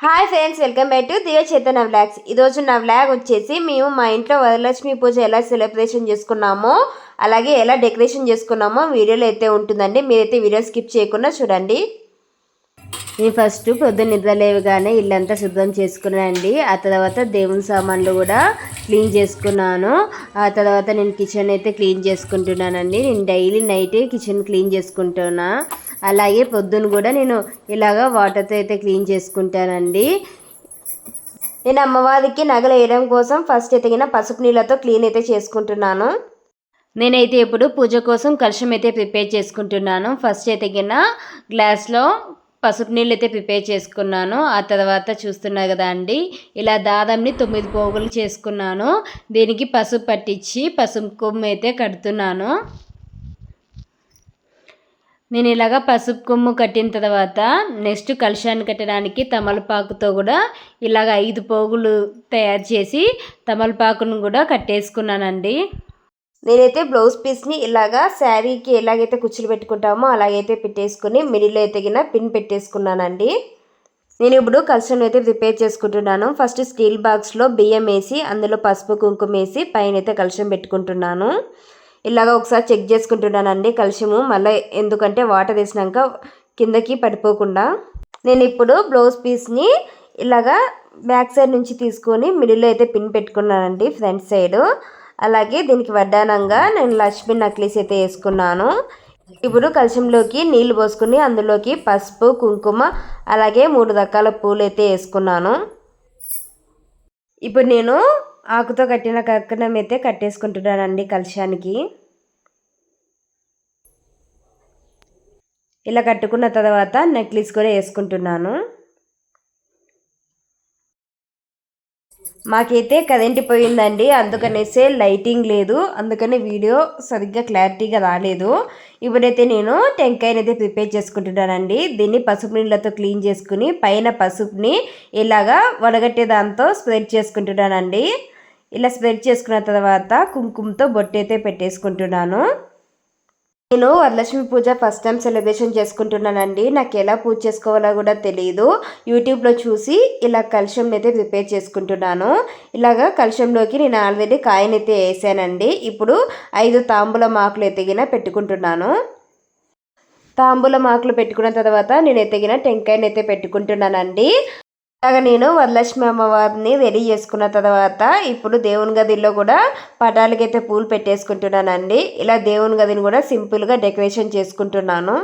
Hi friends welcome back to Divya Chetana vlogs. ఈరోజు నా vlog వచ్చేసి మేము మా ఇంట్లో వరలక్ష్మి పూజ ఎలా సెలబ్రేషన్ చేసుకున్నామో అలాగే ఎలా డెకరేషన్ చేసుకున్నామో వీడియోలో అయితే ఉంటుందండి. మీరైతే వీడియో స్కిప్ చేయకుండా చూడండి. నేను ఫస్ట్ పొద్దున్న నిద్రలేవగానే ఇల్లంతా శుభ్రం చేసుకున్నానండి. ఆ తర్వాత దేవుని సామాన్లు కూడా క్లీన్ చేసుకున్నాను. ఆ తర్వాత నేను కిచెన్ అయితే క్లీన్ చేసుకుంటున్నానండి. నేను డైలీ నైట్ కిచెన్ క్లీన్ చేసుకుంటున్నాను అలాగే పొద్దున్న కూడా నేను ఇలాగా వాటర్తో అయితే క్లీన్ చేసుకుంటానండి. నేను అమ్మవారికి నగలు వేయడం కోసం ఫస్ట్ ఎతికిన పసుపు నీళ్ళతో క్లీన్ అయితే చేసుకుంటున్నాను. నేనైతే ఇప్పుడు పూజ కోసం కలుషం అయితే ప్రిపేర్ చేసుకుంటున్నాను. ఫస్ట్ ఎతికిన గ్లాస్లో పసుపు నీళ్ళు అయితే ప్రిపేర్ చేసుకున్నాను. ఆ తర్వాత చూస్తున్నారు కదా అండి ఇలా దాదంని తొమ్మిది పోగులు చేసుకున్నాను. దీనికి పసుపు పట్టించి పసుపు కొమ్ము అయితే కడుతున్నాను. నేను ఇలాగ పసుపు కొమ్ము కట్టిన తర్వాత నెక్స్ట్ కలుషాన్ని కట్టడానికి తమలపాకుతో కూడా ఇలాగ ఐదు పోగులు తయారు చేసి తమలపాకును కూడా కట్టేసుకున్నానండి. నేనైతే బ్లౌజ్ పీస్ని ఇలాగా శారీకి ఎలాగైతే కుచ్చులు పెట్టుకుంటామో అలాగైతే పెట్టేసుకుని మిడిల్లో ఎదిగిన పిన్ పెట్టేసుకున్నానండి. నేను ఇప్పుడు కలశం అయితే ప్రిపేర్ చేసుకుంటున్నాను. ఫస్ట్ స్టీల్ బాక్స్లో బియ్యం వేసి అందులో పసుపు కుంకుమ వేసి పైన అయితే కలశం పెట్టుకుంటున్నాను. ఇలాగ ఒకసారి చెక్ చేసుకుంటున్నానండి కలిసిము మళ్ళీ ఎందుకంటే వాటర్ వేసినాక కిందకి పడిపోకుండా. నేను ఇప్పుడు బ్లౌజ్ పీస్ని ఇలాగా బ్యాక్ సైడ్ నుంచి తీసుకొని మిడిల్లో అయితే పిన్ పెట్టుకున్నానండి ఫ్రంట్ సైడ్. అలాగే దీనికి వడ్డానంగా నేను లక్ష్మీ నక్లీస్ అయితే వేసుకున్నాను. ఇప్పుడు కలశంలోకి నీళ్ళు పోసుకుని అందులోకి పసుపు కుంకుమ అలాగే మూడు రకాల పూలు అయితే వేసుకున్నాను. ఇప్పుడు నేను ఆకుతో కట్టిన కక్కడం అయితే కట్టేసుకుంటున్నానండి కలశానికి. ఇలా కట్టుకున్న తర్వాత నెక్లెస్ కూడా వేసుకుంటున్నాను. మాకైతే కరెంట్ పోయిందండి అందుకనేసే లైటింగ్ లేదు అందుకని వీడియో సరిగ్గా క్లారిటీగా రాలేదు. ఇప్పుడైతే నేను టెంకాయని అయితే ప్రిపేర్ చేసుకుంటున్నానండి దీన్ని పసుపు నీళ్ళతో క్లీన్ చేసుకుని పైన పసుపుని ఇలాగా వడగట్టే దాంతో స్ప్రెడ్ చేసుకుంటున్నానండి. ఇలా స్ప్రెడ్ చేసుకున్న తర్వాత కుంకుమతో బొట్టైతే పెట్టేసుకుంటున్నాను. నేను Varalakshmi Puja first time celebration చేసుకుంటున్నానండి. నాకు ఎలా పూజ చేసుకోవాలో కూడా తెలియదు యూట్యూబ్లో చూసి ఇలా కలుషం అయితే ప్రిపేర్ చేసుకుంటున్నాను. ఇలాగా కలుషంలోకి నేను ఆల్రెడీ కాయనైతే వేసానండి. ఇప్పుడు ఐదు తాంబూల మాకులు ఎతిగిన పెట్టుకుంటున్నాను. తాంబూల మాకులు పెట్టుకున్న తర్వాత నేను ఎతిగిన టెంకాయని అయితే పెట్టుకుంటున్నానండి. అలాగ నేను వరలక్ష్మి అమ్మవారిని రెడీ చేసుకున్న తర్వాత ఇప్పుడు దేవుని గదిలో కూడా పటాలకైతే పూలు పెట్టేసుకుంటున్నానండి. ఇలా దేవుని గదిని కూడా సింపుల్గా డెకరేషన్ చేసుకుంటున్నాను.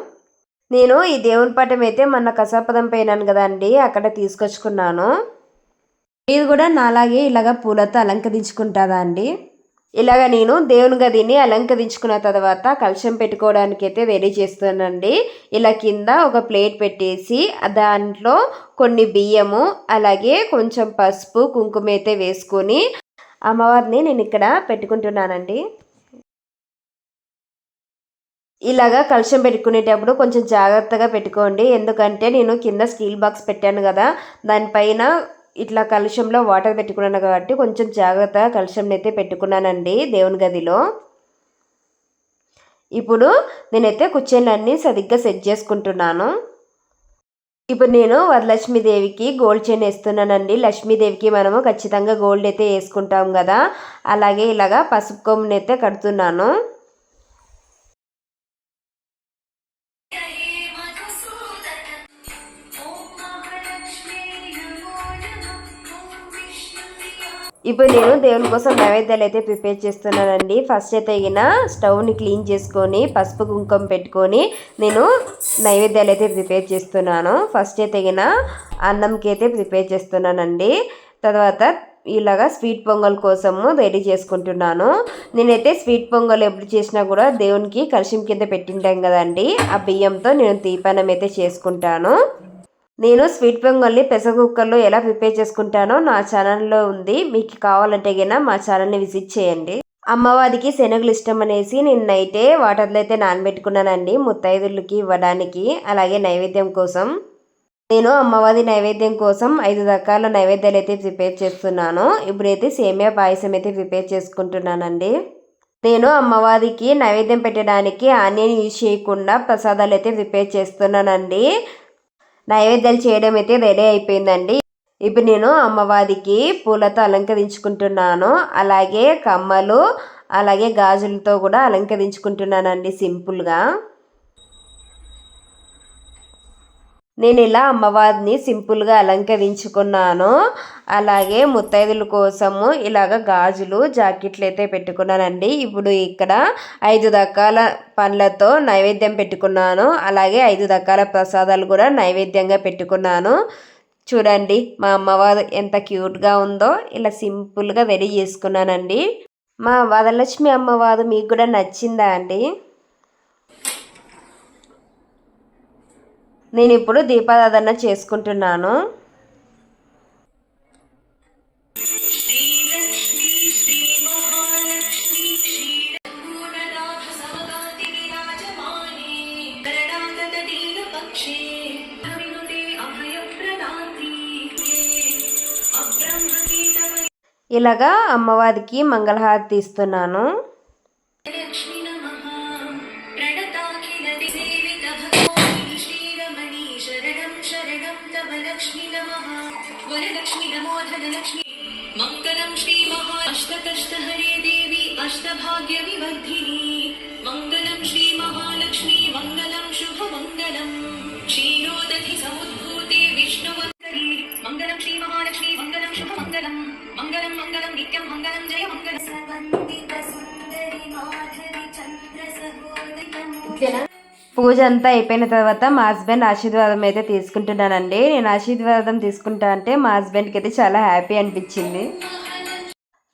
నేను ఈ దేవుని పటం అయితే మొన్న కసాపదం పోయినాను కదండి అక్కడ తీసుకొచ్చుకున్నాను. ఇది కూడా నాలాగే ఇలాగ పూలతో అలంకరించుకుంటుందా అండి? ఇలాగ నేను దేవుని గదిని అలంకరించుకున్న తర్వాత కలశం పెట్టుకోవడానికి అయితే రెడీ చేస్తానండి ఇలా కింద ఒక ప్లేట్ పెట్టేసి దాంట్లో కొన్ని బియ్యము అలాగే కొంచెం పసుపు కుంకుమ అయితే వేసుకొని అమ్మవారిని నేను ఇక్కడ పెట్టుకుంటున్నానండి. ఇలాగా కలుషం పెట్టుకునేటప్పుడు కొంచెం జాగ్రత్తగా పెట్టుకోండి. ఎందుకంటే నేను కింద స్టీల్ బాక్స్ పెట్టాను కదా దానిపైన ఇట్లా కలుషంలో వాటర్ పెట్టుకున్నాను కాబట్టి కొంచెం జాగ్రత్త కలుషంని అయితే పెట్టుకున్నానండి దేవుని గదిలో. ఇప్పుడు నేనైతే కుర్చీలన్నీ సరిగ్గా సెట్ చేసుకుంటున్నాను. ఇప్పుడు నేను వరలక్ష్మీదేవికి గోల్డ్ చైన్ వేస్తున్నానండి. లక్ష్మీదేవికి మనము ఖచ్చితంగా గోల్డ్ అయితే వేసుకుంటాం కదా. అలాగే ఇలాగా పసుపు కొమ్మునైతే అయితే కడుతున్నాను. ఇప్పుడు నేను దేవుని కోసం నైవేద్యాలు అయితే ప్రిపేర్ చేస్తున్నానండి. ఫస్ట్ అయితే ఇగిన స్టవ్ని క్లీన్ చేసుకొని పసుపు కుంకుమ పెట్టుకొని నేను నైవేద్యాలు అయితే ప్రిపేర్ చేస్తున్నాను. ఫస్ట్ అయితే ఇగిన అన్నంకి అయితే ప్రిపేర్ చేస్తున్నానండి. తర్వాత ఇలాగా స్వీట్ పొంగల్ కోసము రెడీ చేసుకుంటున్నాను. నేనైతే స్వీట్ పొంగల్ ఎప్పుడు చేసినా కూడా దేవునికి కలిసిం కింద పెట్టింటాం కదండి. ఆ బియ్యంతో నేను తీపానం అయితే చేసుకుంటాను. నేను స్వీట్ పొంగల్ని పెసర కుక్కర్లో ఎలా ప్రిపేర్ చేసుకుంటానో నా ఛానల్లో ఉంది. మీకు కావాలంటే గిన మా ఛానల్ని విజిట్ చేయండి. అమ్మవారికి శనగలు ఇష్టం అనేసి నేను నైటే వాటర్లో అయితే నానబెట్టుకున్నానండి. ముత్తైదులకి ఇవ్వడానికి అలాగే నైవేద్యం కోసం. నేను అమ్మవారి నైవేద్యం కోసం ఐదు రకాల నైవేద్యాలు అయితే ప్రిపేర్ చేస్తున్నాను. ఇప్పుడైతే సేమియా పాయసం అయితే ప్రిపేర్ చేసుకుంటున్నానండి. నేను అమ్మవారికి నైవేద్యం పెట్టడానికి ఆనియన్ యూజ్ చేయకుండా ప్రసాదాలు అయితే ప్రిపేర్ చేస్తున్నానండి. నైవేద్యాలు చేయడం అయితే రెడీ అయిపోయిందండి. ఇప్పుడు నేను అమ్మవారికి పూలతో అలంకరించుకుంటున్నాను. అలాగే కమ్మలు అలాగే గాజులతో కూడా అలంకరించుకుంటున్నానండి సింపుల్గా. నేను ఇలా అమ్మవారిని సింపుల్గా అలంకరించుకున్నాను అలాగే ముత్తైదుల కోసము ఇలాగ గాజులు జాకెట్లు అయితే పెట్టుకున్నానండి. ఇప్పుడు ఇక్కడ ఐదు రకాల పండ్లతో నైవేద్యం పెట్టుకున్నాను. అలాగే ఐదు రకాల ప్రసాదాలు కూడా నైవేద్యంగా పెట్టుకున్నాను. చూడండి మా అమ్మవారు ఎంత క్యూట్గా ఉందో ఇలా సింపుల్గా రెడీ చేసుకున్నానండి. మా వరలక్ష్మి అమ్మవారు మీకు కూడా నచ్చిందా అండి? నేను ఇప్పుడు దీపారాధన చేసుకుంటున్నాను. ఇలాగా అమ్మవారికి మంగళహారతి ఇస్తున్నాను. वरलक्ष्मी नमो धनलक्ष्मी मङ्गलं श्रीमहा अष्टकष्टहरे देवी अष्टभाग्यविवर्धिनी मङ्गलं श्रीमहालक्ष्मी मङ्गलं शुभमङ्गलम् क्षीरोदधि समुद्भूते विष्णुवङ्करी मङ्गलं श्रीमहालक्ष्मी मङ्गलं शुभमङ्गलम् मङ्गलं मङ्गलं नित्यं मङ्गलं जय मङ्गलं सुन्दरि माधरि चन्द्र పూజ అంతా అయిపోయిన తర్వాత మా హస్బెండ్ ఆశీర్వాదం అయితే తీసుకుంటున్నానండి. నేను ఆశీర్వాదం తీసుకుంటా అంటే మా హస్బెండ్కి అయితే చాలా హ్యాపీ అనిపించింది.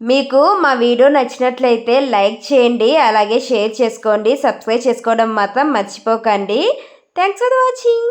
మీకు మా వీడియో నచ్చినట్లయితే లైక్ చేయండి అలాగే షేర్ చేసుకోండి సబ్స్క్రైబ్ చేసుకోవడం మాత్రం మర్చిపోకండి. Thanks for watching.